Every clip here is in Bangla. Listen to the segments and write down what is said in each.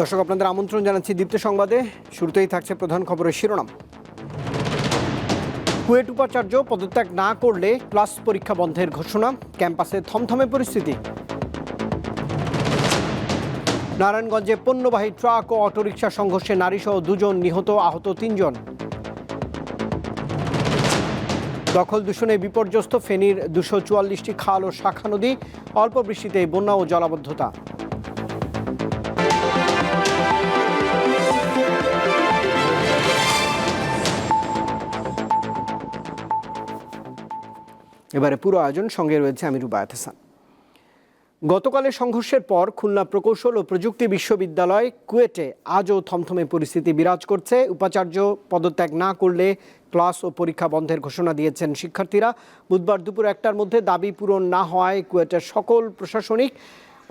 দর্শক, আপনাদের আমন্ত্রণ জানাচ্ছি দীপ্ত সংবাদে। শুরুতেই থাকছে প্রধান খবরের শিরোনাম। কুয়েট উপাচার্য পদত্যাগ না করলে ক্লাস পরীক্ষা বন্ধের ঘোষণা, ক্যাম্পাসে থমথমে পরিস্থিতি। নারায়ণগঞ্জে পণ্যবাহী ট্রাক ও অটোরিকশা সংঘর্ষে নারীসহ দুজন নিহত, আহত তিনজন। দখল দূষণে বিপর্যস্ত ফেনীর দুশো চুয়াল্লিশটি খাল ও শাখা নদী, অল্প বৃষ্টিতে বন্যা ও জলাবদ্ধতা। এবারে পুরো আয়োজন সঙ্গে রয়েছে আমি রুবায়ত হাসান। গতকালের সংঘর্ষের পর খুলনা প্রকৌশল ও প্রযুক্তি বিশ্ববিদ্যালয় কুয়েটে আজও থমথমে পরিস্থিতি বিরাজ করছে। উপাচার্য পদত্যাগ না করলে ক্লাস ও পরীক্ষা বন্ধের ঘোষণা দিয়েছেন শিক্ষার্থীরা। বুধবার দুপুর একটার মধ্যে দাবি পূরণ না হওয়ায় কুয়েটের সকল প্রশাসনিক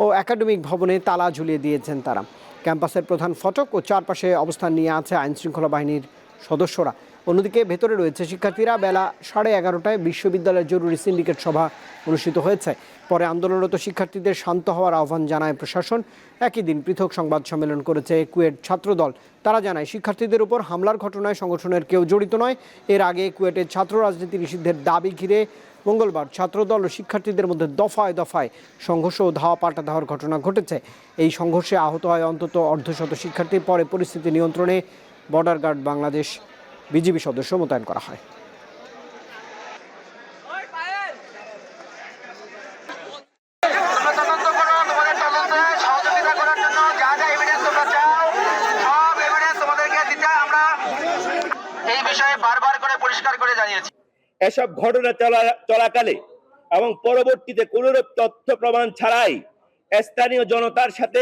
ও একাডেমিক ভবনে তালা ঝুলিয়ে দিয়েছেন তারা। ক্যাম্পাসের প্রধান ফটক ও চারপাশে অবস্থান নিয়ে আছে আইনশৃঙ্খলা বাহিনীর সদস্যরা। অন্যদিকে ভেতরে রয়েছে শিক্ষার্থীরা বেলা সাড়ে এগারোটায় বিশ্ববিদ্যালয়ের জরুরি সিন্ডিকেট সভা অনুষ্ঠিত হয়েছে। পরে আন্দোলনরত শিক্ষার্থীদের শান্ত হওয়ার আহ্বান জানায় প্রশাসন। একই দিন পৃথক সংবাদ সম্মেলন করেছে কুয়েট ছাত্রদল। তারা জানায়, শিক্ষার্থীদের উপর হামলার ঘটনায় সংগঠনের কেউ জড়িত নয়। এর আগে কুয়েটের ছাত্র রাজনীতি নিষিদ্ধের দাবি ঘিরে মঙ্গলবার ছাত্রদল ও শিক্ষার্থীদের মধ্যে দফায় দফায় সংঘর্ষ ও ধাওয়া পাল্টা ধাওয়ার ঘটনা ঘটেছে। এই সংঘর্ষে আহত হয় অন্তত অর্ধশত শিক্ষার্থী। পরে পরিস্থিতি নিয়ন্ত্রণে বর্ডার গার্ড বাংলাদেশ বিজিবি সদস্য মোতায়েন করা হয়। এসব ঘটনা চলা চলাকালে এবং পরবর্তীতে কোনরূপ তথ্য প্রমাণ ছাড়াই স্থানীয় জনতার সাথে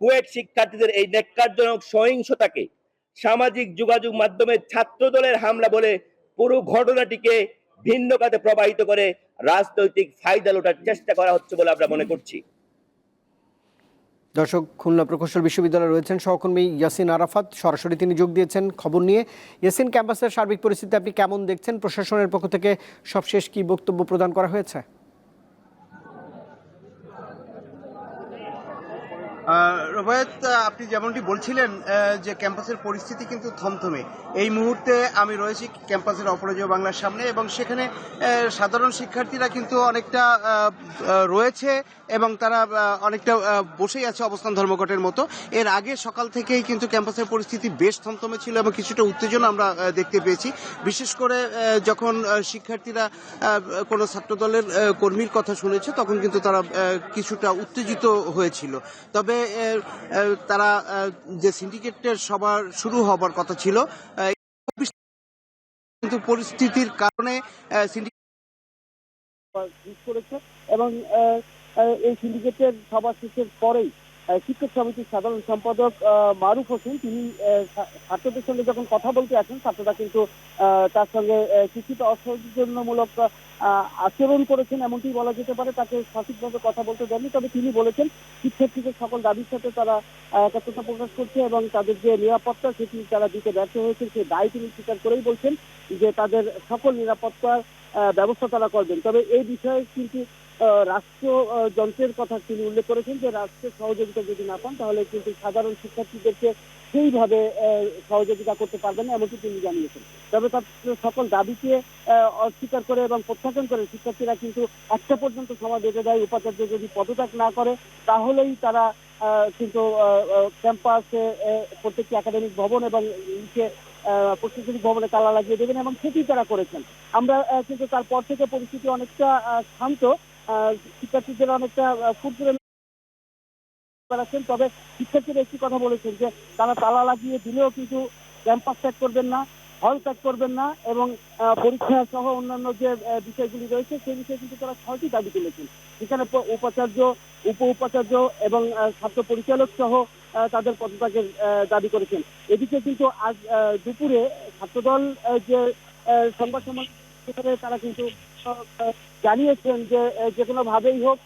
কুয়েট শিক্ষার্থীদের এই নেককারজনক সহিংসতাকে সামাজিক যোগাযোগ মাধ্যমে ছাত্র দলের হামলা বলে পুরো ঘটনাটিকে ভিন্ন কাতে প্রবাহিত করে রাজনৈতিক ফায়দা লোটার চেষ্টা করা হচ্ছে বলে আমরা মনে করছি। দর্শক, খুলনা প্রকৌশল বিশ্ববিদ্যালয়ে রয়েছেন সহকর্মী ইয়াসিন আরাফাত। সরাসরি তিনি যোগ দিয়েছেন খবর নিয়ে। ইয়াসিন, ক্যাম্পাসের সার্বিক পরিস্থিতি আপনি কেমন দেখছেন? প্রশাসনের পক্ষ থেকে সবশেষ কি বক্তব্য প্রদান করা হয়েছে? আপনি যেমনটি বলছিলেন যে ক্যাম্পাসের পরিস্থিতি কিন্তু থমথমে। এই মুহূর্তে আমি রয়েছি ক্যাম্পাসের অপরাজয় বাংলার সামনে এবং সেখানে সাধারণ শিক্ষার্থীরা কিন্তু অনেকটা রয়েছে এবং তারা অনেকটা বসেই আছে অবস্থান ধর্মঘটের মতো। এর আগে সকাল থেকেই কিন্তু ক্যাম্পাসের পরিস্থিতি বেশ থমথমে ছিল এবং কিছুটা উত্তেজনা আমরা দেখতে পেয়েছি। বিশেষ করে যখন শিক্ষার্থীরা কোনো ছাত্রদলের কর্মীর কথা শুনেছে, তখন কিন্তু তারা কিছুটা উত্তেজিত হয়েছিল। তবে আহ, তারা যে সিন্ডিকেটের সভা শুরু হবার কথা ছিল কিন্তু পরিস্থিতির কারণে এবং এই সিন্ডিকেটের সভা শেষের পরেই শিক্ষক সমিতির সাধারণ সম্পাদক মারুফ হোসেন তিনি ছাত্রদের সঙ্গে যখন কথা বলতে আসেন ছাত্ররা কিন্তু তার সঙ্গে কিছুটা অসৌজন্যমূলক আহ, আচরণ করেছেন, এমনটি বলা যেতে পারে, তাকে সঠিকভাবে কথা বলতে দেননি, তবে তিনি বলেছেন, শিক্ষার্থীদের সকল দাবির সাথে তারা একাত্মতা প্রকাশ করছে এবং তাদের যে নিরাপত্তা সেটি তারা দিতে ব্যর্থ হয়েছে সে দায় তিনি স্বীকার করেই বলছেন যে তাদের সকল নিরাপত্তার ব্যবস্থা তারা করবেন। তবে এই বিষয়ে কিন্তু রাষ্ট্র যন্ত্রের কথা তিনি উল্লেখ করেছেন যে রাষ্ট্রের সহযোগিতা যদি না পান, তাহলে কিন্তু সাধারণ শিক্ষার্থীদেরকে সেইভাবে সহযোগিতা করতে পারবেন না তিনি জানিয়েছেন। তবে তার সকল দাবিকে অস্বীকার করে এবং প্রত্যাখ্যান করে শিক্ষার্থীরা কিন্তু একটা পর্যন্ত সময় বেঁধে দেয়। উপাচার্য যদি পদত্যাগ না করে তাহলেই তারা কিন্তু ক্যাম্পাসে প্রত্যেকটি একাডেমিক ভবন এবং নিচে প্রশাসনিক ভবনে তালা লাগিয়ে দেবেন এবং সেটি তারা করেছেন। আমরা কিন্তু তারপর থেকে পরিস্থিতি অনেকটা শান্ত। শিক্ষার্থীদের অনেকটা আহ, ফুটবলে বেড়াচ্ছেন তবে শিক্ষার্থীরা একটি কথা বলেছেন যে, তারা তালা লাগিয়ে দিলেও কিন্তু ক্যাম্পাস ত্যাগ করবেন না হল ত্যাগ করবেন না এবং পরীক্ষা সহ অন্যান্য যে বিষয়গুলি রয়েছে, সেই বিষয়ে কিন্তু তারা ছয়টি দাবি তুলেছেন। যেখানে প- উপাচার্য, উপ উপাচার্য এবং ছাত্র পরিচালক সহ তাদের পদত্যাগের দাবি করেছেন। এদিকে কিন্তু আজ দুপুরে ছাত্রদল যে সংবাদ সম্মেলন, সেখানে তারা কিন্তু জানিয়েছেন যে যে কোনো ভাবেই হোক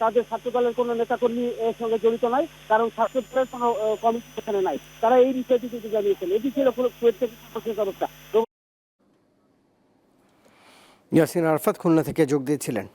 তাদের ছাত্র দলের কোনো নেতাকর্মী এর সঙ্গে জড়িত নয় কারণ ছাত্র দলের কোনো কমিটি সেখানে নাই। তারা এই বিষয়টি কিন্তু জানিয়েছেন। এটি ছিল সর্বশেষ অবস্থা। ইয়াসিন আরাফাত খুলনা থেকে যোগ দিয়েছিলেন।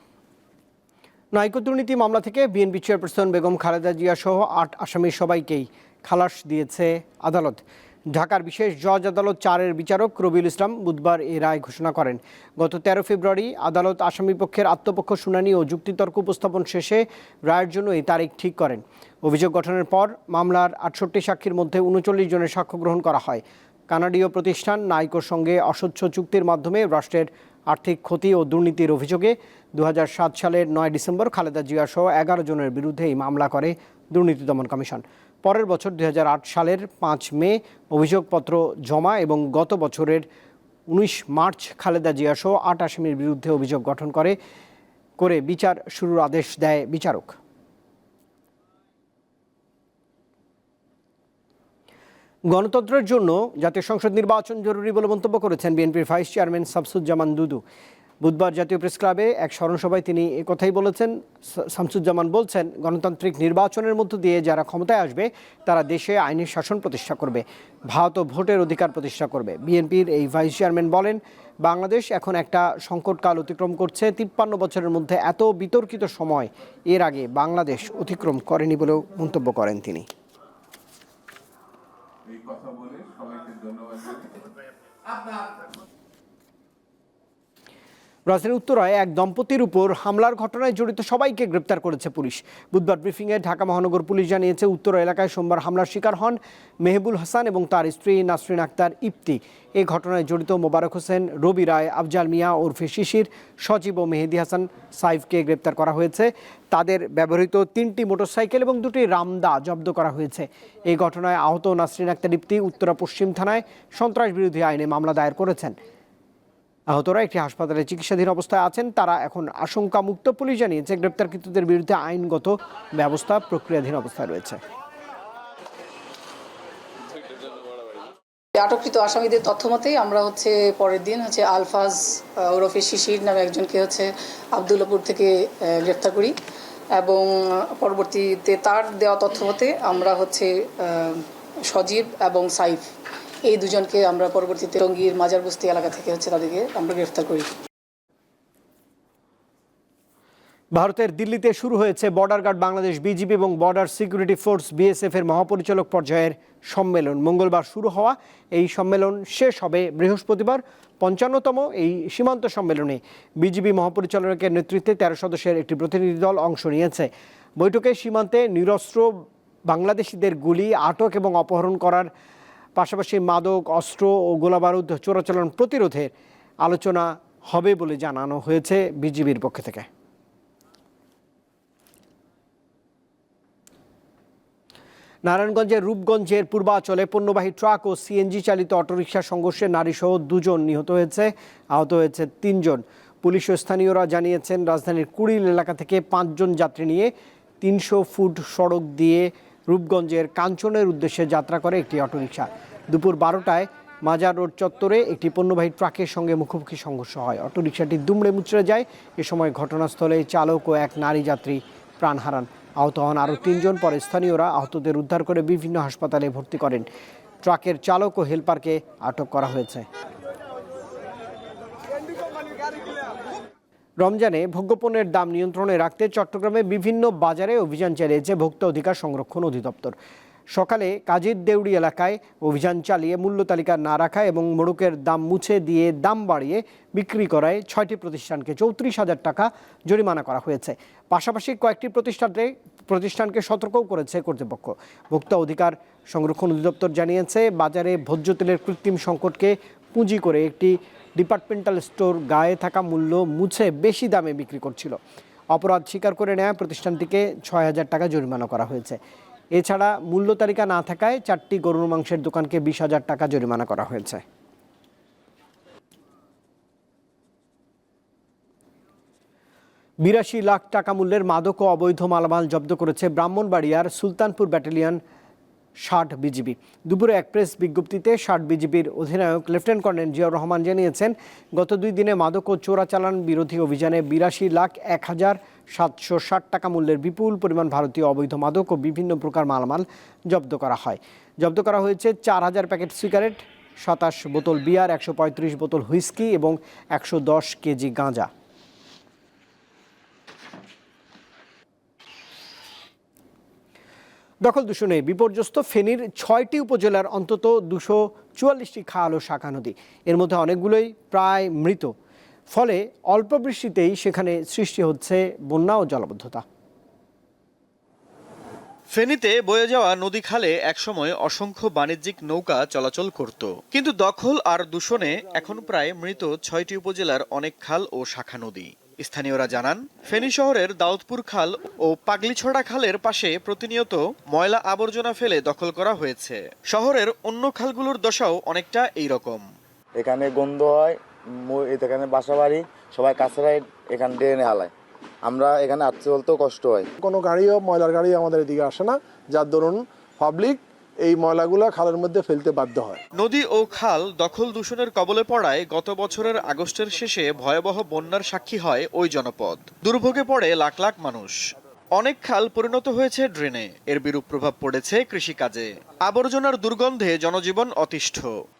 নাইকো দুর্নীতি মামলা থেকে বিএনপি চেয়ারপারসন বেগম খালেদা জিয়া সহ আট আসামির সবাইকেই খালাস দিয়েছে আদালত। ঢাকার বিশেষ জজ আদালত চারের বিচারক রবিউল ইসলাম বুধবার এই রায় ঘোষণা করেন। গত তেরো ফেব্রুয়ারি আদালত আসামি পক্ষের আত্মপক্ষ শুনানি ও যুক্তিতর্ক উপস্থাপন শেষে রায়ের জন্য এই তারিখ ঠিক করেন। অভিযোগ গঠনের পর মামলার আটষট্টি সাক্ষীর মধ্যে উনচল্লিশ জনের সাক্ষ্য গ্রহণ করা হয়। কানাডীয় প্রতিষ্ঠান নাইকোর সঙ্গে অস্বচ্ছ চুক্তির মাধ্যমে রাষ্ট্রের আর্থিক ক্ষতি ও দুর্নীতির অভিযোগে দু হাজার সাত সালের নয় ডিসেম্বর খালেদা জিয়া সহ এগারো জনের বিরুদ্ধে এই মামলা করে দুর্নীতি দমন কমিশন। পরের বছর দুই হাজার আট সালের পাঁচ মে অভিযোগপত্র জমা এবং গত বছরের উনিশ মার্চ খালেদা জিয়া সহ আট আসামির বিরুদ্ধে অভিযোগ গঠন করে করে বিচার শুরুর আদেশ দেয় বিচারক। গণতন্ত্রের জন্য জাতীয় সংসদ নির্বাচন জরুরি বলে মন্তব্য করেছেন বিএনপির ভাইস চেয়ারম্যান শামসুজ্জামান দুদু। বুধবার জাতীয় প্রেস ক্লাবে এক স্মরণসভায় তিনি কথাই বলেছেন। শামসুজ্জামান বলছেন গণতান্ত্রিক নির্বাচনের মধ্য দিয়ে যারা ক্ষমতায় আসবে তারা দেশে আইনের শাসন প্রতিষ্ঠা করবে। ভারত ও ভোটের অধিকার প্রতিষ্ঠা করবে। বিএনপির এই ভাইস চেয়ারম্যান বলেন বাংলাদেশ এখন একটা সংকটকাল অতিক্রম করছে। তিপ্পান্ন বছরের মধ্যে এত বিতর্কিত সময় এর আগে বাংলাদেশ অতিক্রম করেনি বলেও মন্তব্য করেন তিনি। এই কথা বলে সবাইকে ধন্যবাদ। রাজধানীর উত্তরায় এক দম্পতির উপর হামলার ঘটনায় জড়িত সবাইকে গ্রেপ্তার করেছে পুলিশ। বুধবার ব্রিফিংয়ে ঢাকা মহানগর পুলিশ জানিয়েছে, উত্তরা এলাকায় সোমবার হামলার শিকার হন মেহবুল হাসান এবং তার স্ত্রী নাসরিন আক্তার ইপ্তি এই ঘটনায় জড়িত মোবারক হোসেন, রবি রায়, আফজাল মিয়া, ওরফে শিশির, সজীব ও মেহেদি হাসান সাইফকে গ্রেপ্তার করা হয়েছে। তাদের ব্যবহৃত তিনটি মোটরসাইকেল এবং দুটি রামদা জব্দ করা হয়েছে। এই ঘটনায় আহত নাসরিন আক্তার ইপ্তি উত্তরা পশ্চিম থানায় সন্ত্রাস বিরোধী আইনে মামলা দায়ের করেছেন। আহতরা একটি হাসপাতালে চিকিৎসাধীন অবস্থায় আছেন। তারা এখন আশঙ্কা মুক্ত পুলিশ জানিয়েছে, গ্রেপ্তারকৃতদের বিরুদ্ধে আইনগত ব্যবস্থা প্রক্রিয়াধীন অবস্থায় রয়েছে। আটককৃত আসামিদের তথ্য মতেই আমরা হচ্ছে পরের দিন হচ্ছে আলফাজ ওরফে শিশির নামে একজনকে হচ্ছে আবদুল্লাপুর থেকে গ্রেপ্তার করি এবং পরবর্তীতে তার দেওয়া তথ্য মতে আমরা হচ্ছে সজীব এবং সাইফ। এই দুজনকে আমরা পরবর্তীতে টঙ্গীর মাজার বস্তি এলাকা থেকে হচ্ছে তাদেরকে আমরা গ্রেফতার করি। ভারতের দিল্লিতে শুরু হয়েছে বর্ডার গার্ড বাংলাদেশ বিজিবি এবং বর্ডার সিকিউরিটি ফোর্স বিএসএফ এর মহাপরিচালক পর্যায়ের সম্মেলন। মঙ্গলবার শুরু হওয়া এই সম্মেলন শেষ হবে বৃহস্পতিবার, পঞ্চান্নতম এই সীমান্ত সম্মেলনে। বিজিবি মহাপরিচালকের নেতৃত্বে তেরো সদস্যের একটি প্রতিনিধি দল অংশ নিয়েছে। বৈঠকে সীমান্তে নিরস্ত্র বাংলাদেশিদের গুলি, আটক এবং অপহরণ করার পাশাপাশি মাদক, অস্ত্র ও গোলাবারুদ চোরাচালান প্রতিরোধের আলোচনা হবে বলে জানানো হয়েছে বিজিবির পক্ষ থেকে। নারায়ণগঞ্জের রূপগঞ্জের পূর্বাচলে পণ্যবাহী ট্রাক ও সিএনজি চালিত অটোরিকশা সংঘর্ষে নারীসহ দুজন নিহত হয়েছে, আহত হয়েছে তিনজন। পুলিশ ও স্থানীয়রা জানিয়েছেন, রাজধানীর কুড়িল এলাকা থেকে পাঁচজন যাত্রী নিয়ে তিনশো ফুট সড়ক দিয়ে রূপগঞ্জের কাঞ্চনের উদ্দেশ্যে যাত্রা করে একটি অটোরিকশা। দুপুর বারোটায় মাজার রোড চত্বরে একটি পণ্যবাহী ট্রাকের সঙ্গে মুখোমুখি সংঘর্ষ হয়। অটোরিকশাটি দুমড়ে মুচড়ে যায়। এ সময় ঘটনাস্থলে চালক ও এক নারী যাত্রী প্রাণ হারান। আহত হন আরও তিনজন। পরে স্থানীয়রা আহতদের উদ্ধার করে বিভিন্ন হাসপাতালে ভর্তি করেন। ট্রাকের চালক ও হেলপারকে আটক করা হয়েছে। রমজানে ভোগ্যপণ্যের দাম নিয়ন্ত্রণে রাখতে চট্টগ্রামে বিভিন্ন বাজারে অভিযান চালিয়েছে ভোক্তা অধিকার সংরক্ষণ অধিদপ্তর। সকালে কাজীর দেউড়ি এলাকায় অভিযান চালিয়ে মূল্য তালিকা না রাখা এবং মোড়কের দাম মুছে দিয়ে দাম বাড়িয়ে বিক্রি করায় ছয়টি প্রতিষ্ঠানকে চৌত্রিশ হাজার টাকা জরিমানা করা হয়েছে। পাশাপাশি কয়েকটি প্রতিষ্ঠানে প্রতিষ্ঠানকে সতর্কও করেছে কর্তৃপক্ষ। ভোক্তা অধিকার সংরক্ষণ অধিদপ্তর জানিয়েছে, বাজারে ভোজ্য তেলের কৃত্রিম সংকটকে পুঁজি করে একটি ডিপার্টমেন্টাল স্টোর গায়ে থাকা মূল্য মুছে বেশি দামে বিক্রি করছিল। অপরাধ স্বীকার করে নেওয়া প্রতিষ্ঠানটিকে ছয় হাজার টাকা জরিমানা করা হয়েছে। এছাড়া মূল্য তালিকা না থাকায় চারটি গরুর মাংসের দোকানকে বিশ হাজার টাকা জরিমানা করা হয়েছে। বিরাশি লাখ টাকা মূল্যের মাদক ও অবৈধ মালামাল জব্দ করেছে ব্রাহ্মণবাড়িয়ার সুলতানপুর ব্যাটালিয়ন ষাট বিজিবি। দুপুরে এক প্রেস বিজ্ঞপ্তিতে ষাট বিজিবির অধিনায়ক লেফটেন্যান্ট কর্নেল জিয়াউর রহমান জানিয়েছেন, গত দুই দিনে মাদক ও চোরাচালান বিরোধী অভিযানে বিরাশি লাখ এক হাজার সাতশো ষাট টাকা মূল্যের বিপুল পরিমাণ ভারতীয় অবৈধ মাদক ও বিভিন্ন প্রকার মালামাল জব্দ করা হয়। জব্দ করা হয়েছে চার হাজার প্যাকেট সিগারেট, সাতাশ বোতল বিয়ার, একশো পঁয়ত্রিশ বোতল হুইস্কি এবং একশো দশ কেজি গাঁজা। দখল দূষণে বিপর্যস্ত ফেনীর ছয়টি উপজেলার অন্তত দুশো চুয়াল্লিশটি খাল ও শাখা নদী। এর মধ্যে অনেকগুলোই প্রায় মৃত। ফলে অল্প বৃষ্টিতেই সেখানে সৃষ্টি হচ্ছে বন্যা ও জলাবদ্ধতা। ফেনীতে বয়ে যাওয়া নদী খালে একসময় অসংখ্য বাণিজ্যিক নৌকা চলাচল করত। কিন্তু দখল আর দূষণে এখন প্রায় মৃত ছয়টি উপজেলার অনেক খাল ও শাখা নদী। স্থানীয়রা জানান ফেনী শহরের দাউদপুর খাল ও পাগলিছড়া খালের পাশে প্রতিনিয়ত ময়লা আবর্জনা ফেলে দখল করা হয়েছে। শহরের অন্য খালগুলোর দশাও অনেকটা এই রকম এখানে গন্ধ হয় এখানে বাসা বাড়ি সবাই কাছাড়াই এখান এনে হালায়। আমরা এখানে আসতে বলতেও কষ্ট হয়। কোনো গাড়িও ময়লার গাড়ি আমাদের এদিকে আসে না। যার দরুন পাবলিক এই ময়লাগুলো খালের মধ্যে ফেলতে বাধ্য হয়। নদী ও খাল দখল দূষণের কবলে পড়ায় গত বছরের আগস্টের শেষে ভয়াবহ বন্যার সাক্ষী হয় ওই জনপদ। দুর্ভোগে পড়ে লাখ লাখ মানুষ। অনেক খাল পরিণত হয়েছে ড্রেনে। এর বিরূপ প্রভাব পড়েছে কৃষিকাজে। আবর্জনার দুর্গন্ধে জনজীবন অতিষ্ঠ।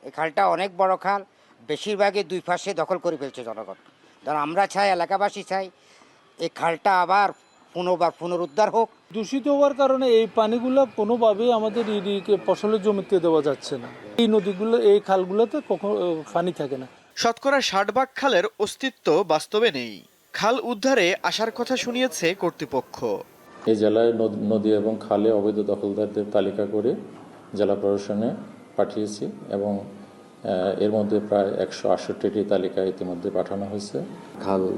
এই খালটা অনেক বড় খাল বেশিরভাগই দুই পাশে দখল করে ফেলছে জনগণ। ধর আমরা চাই এলাকাবাসী চাই এই খালটা আবার পুনর্বার পুনরুদ্ধার হোক। দূষিত হওয়ার কারণে এই পানিগুলো কোনোভাবেই আমাদের এদিকে ফসলের জমিতে দেওয়া যাচ্ছে না। এই নদীগুলো এই খালগুলোতে কখনো পানি থাকে না। শতকরা ষাট ভাগ খালের অস্তিত্ব বাস্তবে নেই। খাল উদ্ধারে আসার কথা শুনিয়েছে কর্তৃপক্ষ। এই জেলায় নদ- নদী এবং খালে অবৈধ দখলদারদের তালিকা করে জেলা প্রশাসনে পাঠিয়েছি এবং এর মধ্যে প্রায় একশো আটষট্টিটি তালিকা ইতিমধ্যে পাঠানো হয়েছে। খাল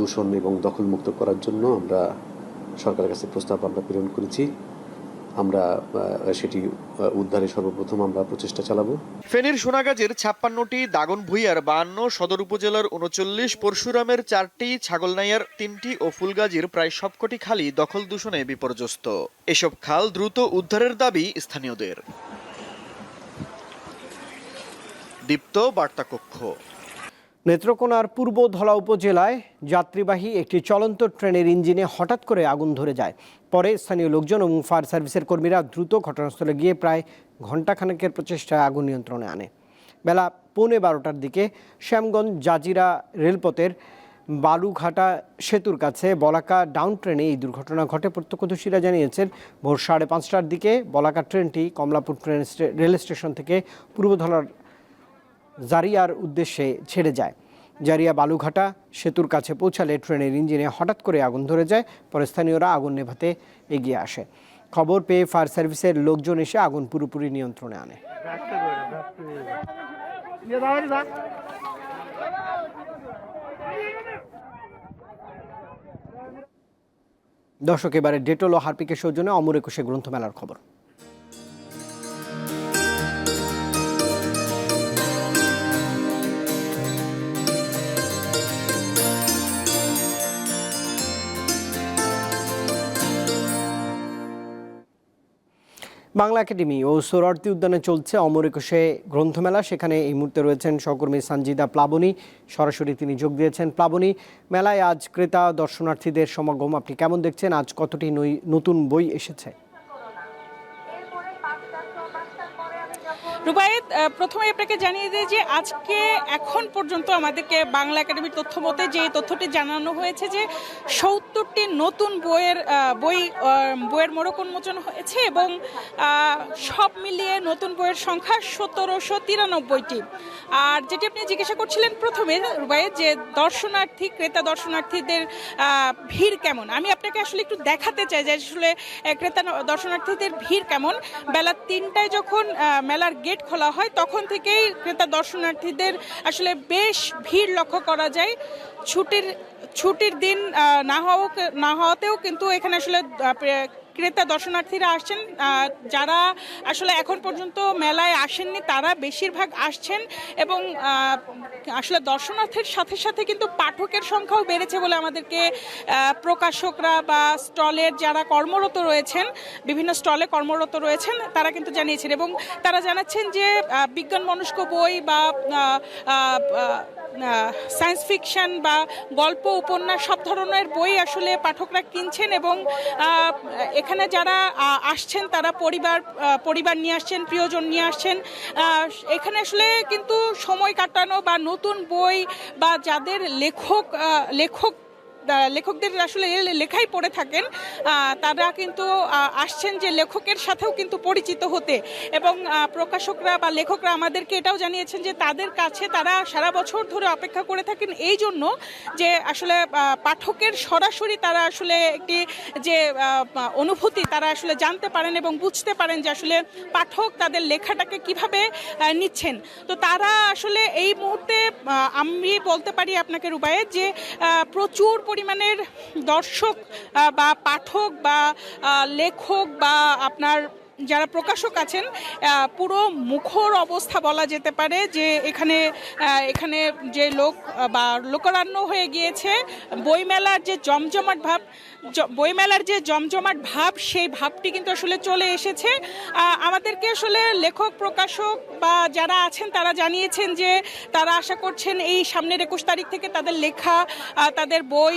দূষণ এবং দখলমুক্ত করার জন্য আমরা সরকারের কাছে প্রস্তাব আমরা প্রেরণ করেছি। আমরা সেটি উদ্ধারে সর্বপ্রথম আমরা প্রচেষ্টা চালাবো। ফেনীর সোনাগাজীর ছাপ্পান্নটি দাগন ভুইয়ার বাহান্ন সদর উপজেলার উনচল্লিশ, পরশুরামের চারটি, ছাগলনাইয়ার তিনটি ও ফুলগাজীর প্রায় সবকটি খালি দখল দূষণে বিপর্যস্ত। এসব খাল দ্রুত উদ্ধারের দাবি স্থানীয়দের। দীপ্ত বার্তা কক্ষ নেত্রকোনার পূর্ব ধলা উপজেলায় যাত্রীবাহী একটি চলন্ত ট্রেনের ইঞ্জিনে হঠাৎ করে আগুন ধরে যায়। পরে স্থানীয় লোকজন এবং ফায়ার সার্ভিসের কর্মীরা দ্রুত ঘটনাস্থলে গিয়ে প্রায় ঘণ্টাখানেকের প্রচেষ্টায় আগুন নিয়ন্ত্রণে আনে। বেলা পৌনে বারোটার দিকে শ্যামগঞ্জ জাজিরা রেলপথের বালুঘাটা সেতুর কাছে বলাকা ডাউন ট্রেনে এই দুর্ঘটনা ঘটে। প্রত্যক্ষদর্শীরা জানিয়েছেন, ভোর সাড়ে পাঁচটার দিকে বলাকা ট্রেনটি কমলাপুর ট্রেন রেল স্টেশন থেকে পূর্বধলার জারিয়ার উদ্দেশ্যে ছেড়ে যায়। জারিয়া বালুঘাটা সেতুর কাছে পৌঁছালে ট্রেনের ইঞ্জিনে হঠাৎ করে আগুন ধরে যায়, পরে স্থানীয়রা আগুন নেভাতে এগিয়ে আসে। খবর পেয়ে ফায়ার সার্ভিসের লোকজন এসে আগুন পুরোপুরি নিয়ন্ত্রণে আনে। দর্শক, এবারে ডেটল ও হারপিকের সৌজন্যে অমর একুশে গ্রন্থমেলার খবর। বাংলা একাডেমি ও সোরার্থী উদ্যানে চলছে অমর একুশে গ্রন্থমেলা। সেখানে এই মুহূর্তে রয়েছেন সহকর্মী সানজিদা প্লাবনী। সরাসরি তিনি যোগ দিয়েছেন। প্লাবনী, মেলায় আজ ক্রেতা, দর্শনার্থীদের সমাগম। আপনি কেমন দেখছেন? আজ কতটি নতুন বই এসেছে? রুবায়েত প্রথমে আপনাকে জানিয়ে দিই যে আজকে এখন পর্যন্ত আমাদেরকে বাংলা একাডেমির তথ্য মতে যে তথ্যটি জানানো হয়েছে যে সত্তরটি নতুন বইয়ের বই বইয়ের মোড়ক উন্মোচন হয়েছে এবং সব মিলিয়ে নতুন বইয়ের সংখ্যা সতেরোশো তিরানব্বইটি। আর যেটি আপনি জিজ্ঞাসা করছিলেন প্রথমে, রুবায়েত, যে দর্শনার্থী, ক্রেতা দর্শনার্থীদের ভিড় কেমন? আমি আপনাকে আসলে একটু দেখাতে চাই যে আসলে ক্রেতা দর্শনার্থীদের ভিড় কেমন? বেলা তিনটায় যখন মেলার গেট খোলা হয়, তখন থেকেই ক্রেতা দর্শনার্থীদের আসলে বেশ ভিড় লক্ষ্য করা যায়। ছুটির ছুটির দিন না হওয়া না হওয়াতেও কিন্তু এখানে আসলে ক্রেতা দর্শনার্থীরা আসছেন যারা আসলে এখন পর্যন্ত মেলায় আসেননি, তারা বেশিরভাগ আসছেন এবং আসলে দর্শনার্থীর সাথে সাথে কিন্তু পাঠকের সংখ্যাও বেড়েছে বলে আমাদেরকে প্রকাশকরা বা স্টলের যারা কর্মরত রয়েছেন, বিভিন্ন স্টলে কর্মরত রয়েছেন, তারা কিন্তু জানিয়েছেন এবং তারা জানাচ্ছেন যে বিজ্ঞান মনস্ক বই বা সায়েন্স ফিকশন বা গল্প, উপন্যাস সব ধরনের বই আসলে পাঠকরা কিনছেন এবং এখানে যারা আসছেন তারা পরিবার পরিবার নিয়ে আসছেন, প্রিয়জন নিয়ে আসছেন। এখানে আসলে কিন্তু সময় কাটানো বা নতুন বই বা যাদের লেখক লেখক লেখকদের আসলে লেখাই পড়ে থাকেন। তারা কিন্তু আসছেন যে লেখকের সাথেও কিন্তু পরিচিত হতে। এবং প্রকাশকরা বা লেখকরা আমাদেরকে এটাও জানিয়েছেন যে তাদের কাছে তারা সারা বছর ধরে অপেক্ষা করে থাকেন এই জন্য যে আসলে পাঠকের সরাসরি তারা আসলে একটি যে অনুভূতি তারা আসলে জানতে পারেন এবং বুঝতে পারেন যে আসলে পাঠক তাদের লেখাটাকে কীভাবে নিচ্ছেন। তো তারা আসলে এই মুহূর্তে আমি বলতে পারি আপনাকে রুবায়েত যে প্রচুর পরিমাণের দর্শক বা পাঠক, বা লেখক, বা আপনার যারা প্রকাশক আছেন পুরো মুখর অবস্থা বলা যেতে পারে যে এখানে এখানে যে লোক বা লোকারণ্য হয়ে গিয়েছে, বইমেলার যে জমজমাট ভাব বইমেলার যে জমজমাট ভাব, সেই ভাবটি কিন্তু আসলে চলে এসেছে। আমাদেরকে আসলে লেখক, প্রকাশক বা যারা আছেন, তারা জানিয়েছেন যে তারা আশা করছেন এই সামনের একুশ তারিখ থেকে তাদের লেখা তাদের বই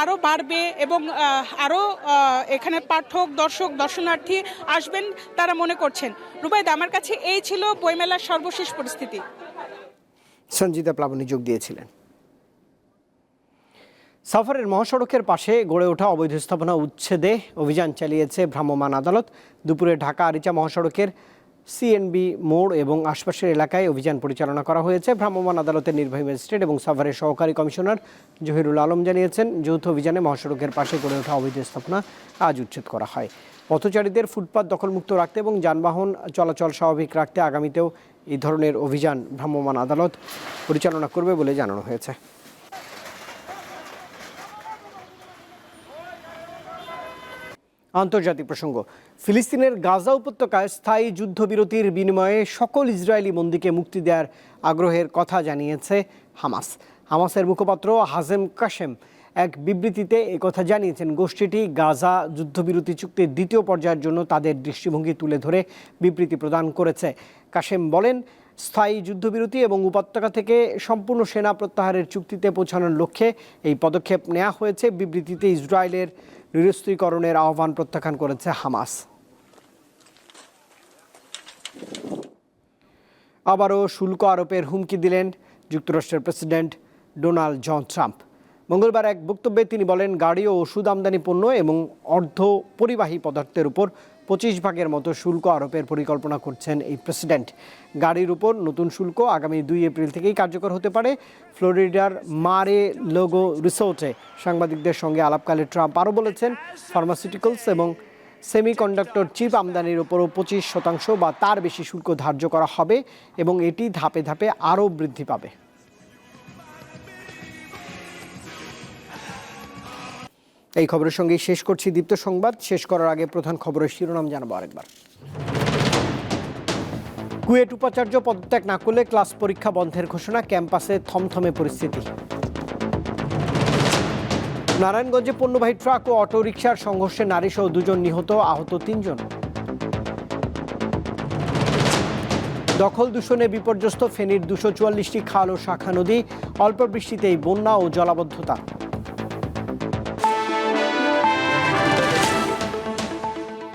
আরও বাড়বে এবং আরও এখানে পাঠক, দর্শক, দর্শনার্থী আসবেন তারা মনে করছেন। রুবাইদ, আমার কাছে এই ছিল বইমেলার সর্বশেষ পরিস্থিতি। সঞ্জিতা প্লাবনী যোগ দিয়েছিলেন। সাফারের মহাসড়কের পাশে গড়ে ওঠা অবৈধ স্থাপনা উচ্ছেদে অভিযান চালিয়েছে ভ্রাম্যমাণ আদালত। দুপুরে ঢাকা আরিচা মহাসড়কের সিএনবি মোড় এবং আশপাশের এলাকায় অভিযান পরিচালনা করা হয়েছে। ভ্রাম্যমাণ আদালতের নির্বাহী ম্যাজিস্ট্রেট এবং সাভারের সহকারী কমিশনার জহিরুল আলম জানিয়েছেন, যৌথ অভিযানে মহাসড়কের পাশে গড়ে ওঠা অবৈধ স্থাপনা আজ উচ্ছেদ করা হয়। পথচারীদের ফুটপাত দখলমুক্ত রাখতে এবং যানবাহন চলাচল স্বাভাবিক রাখতে আগামীতেও এই ধরনের অভিযান ভ্রাম্যমাণ আদালত পরিচালনা করবে বলে জানানো হয়েছে। আন্তর্জাতিক প্রসঙ্গ। ফিলিস্তিনের গাজা উপত্যকায় স্থায়ী যুদ্ধবিরতির বিনিময়ে সকল ইসরায়েলি বন্দীকে মুক্তি দেওয়ার আগ্রহের কথা জানিয়েছে হামাস। হামাসের মুখপাত্র হাজেম কাশেম এক বিবৃতিতে কথা জানিয়েছেন, গোষ্ঠীটি গাজা যুদ্ধবিরতি চুক্তির দ্বিতীয় পর্যায়ের জন্য তাদের দৃষ্টিভঙ্গি তুলে ধরে বিবৃতি প্রদান করেছে। কাশেম বলেন, স্থায়ী যুদ্ধবিরতি এবং উপত্যকা থেকে সম্পূর্ণ সেনা প্রত্যাহারের চুক্তিতে পৌঁছানোর লক্ষ্যে এই পদক্ষেপ নেওয়া হয়েছে। বিবৃতিতে ইসরায়েলের নিরস্ত্রীকরণের আহ্বান প্রত্যাখ্যান করেছে হামাস। আবারও শুল্ক আরোপের হুমকি দিলেন যুক্তরাষ্ট্রের প্রেসিডেন্ট ডোনাল্ড জন ট্রাম্প। মঙ্গলবার এক বক্তব্যে তিনি বলেন, গাড়ি ও ওষুধ আমদানি পণ্য এবং অর্ধ পরিবাহী পদার্থের উপর পঁচিশ ভাগের মতো শুল্ক আরোপের পরিকল্পনা করছেন এই প্রেসিডেন্ট। গাড়ির উপর নতুন শুল্ক আগামী দুই এপ্রিল থেকেই কার্যকর হতে পারে। ফ্লোরিডার মারে লোগো রিসোর্টে সাংবাদিকদের সঙ্গে আলাপকালে ট্রাম্প আরও বলেছেন ফার্মাসিউটিক্যালস এবং সেমিকন্ডাক্টর চিপ আমদানির উপরও পঁচিশ শতাংশ বা তার বেশি শুল্ক ধার্য করা হবে এবং এটি ধাপে ধাপে আরও বৃদ্ধি পাবে। এই খবরের সঙ্গেই শেষ করছি দীপ্ত সংবাদ। শেষ করার আগে প্রধান খবরের শিরোনাম জানাব আরেকবার। কুয়েট উপাচার্য পদত্যাগ না করলে ক্লাস পরীক্ষা বন্ধের ঘোষণা, ক্যাম্পাসে থমথমে পরিস্থিতি। নারায়ণগঞ্জে পণ্যবাহী ট্রাক ও অটোরিকশার সংঘর্ষে নারীসহ দুজন নিহত, আহত তিনজন। দখল দূষণে বিপর্যস্ত ফেনীর দুশো চুয়াল্লিশটি খাল ও শাখা নদী, অল্প বৃষ্টিতেই বন্যা ও জলাবদ্ধতা।